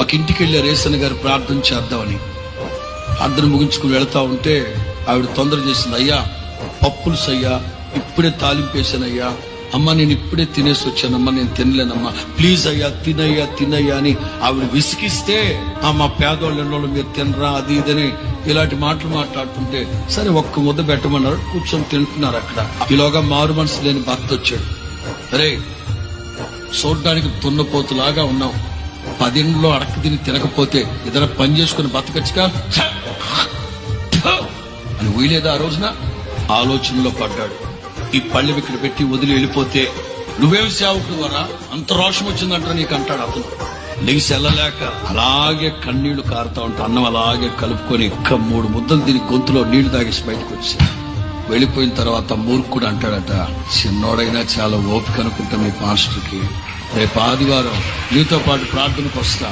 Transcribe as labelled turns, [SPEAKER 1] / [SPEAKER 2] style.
[SPEAKER 1] ఒక ఇంటికి వెళ్ళే రేసన్న గారు ప్రార్థన చేద్దామని ప్రార్థన ముగించుకుని వెళ్తా ఉంటే ఆవిడ తొందర చేసింది అయ్యా పప్పులు సయ్యా ఇప్పుడే తాలింపేసానయ్యా అమ్మ నేను ఇప్పుడే తినేసి వచ్చానమ్మా నేను తినలేనమ్మా. ప్లీజ్ అయ్యా తినయ్యా తినయ్యా అని ఆవిడ విసిగిస్తే ఆ మా పేదోళ్ళు ఎన్నోళ్ళు మీరు తినరా అది ఇదని ఇలాంటి మాటలు మాట్లాడుతుంటే సరే ఒక్క ముద్ద పెట్టమన్నారు కూర్చొని తింటున్నారు అక్కడ. ఈలోగా మారు మనసు లేని భర్త వచ్చాడు. అరే చూడడానికి తున్నపోతులాగా ఉన్నావు. పదిండ్లో అడక తిని తినకపోతే ఇతర పని చేసుకుని బతకచ్చుగా? అని వీలేదా ఆ రోజున? ఆలోచనలో పడ్డాడు. ఈ పళ్ళెం ఇక్కడ పెట్టి వదిలి వెళ్ళిపోతే నువ్వేం సేవకుడు వరా అంత రోషం వచ్చిందంట నీకు అంటాడు అతను. నీకు సెల్లలేక అలాగే కన్నీళ్ళు కారుతా ఉంటా. అన్నం అలాగే కలుపుకొని ఇక్క మూడు ముద్దలు తిని గొంతులో నీళ్ళు తాగేసి బయటకు వచ్చి వెళ్ళిపోయిన తర్వాత మూర్ఖుడు అంటాడట చిన్నోడైనా చాలా ఓపిక అనుకుంటా మీ మాస్టర్కి రేపు ఆదివారం నీతో పాటు ప్రార్థనకు వస్తా.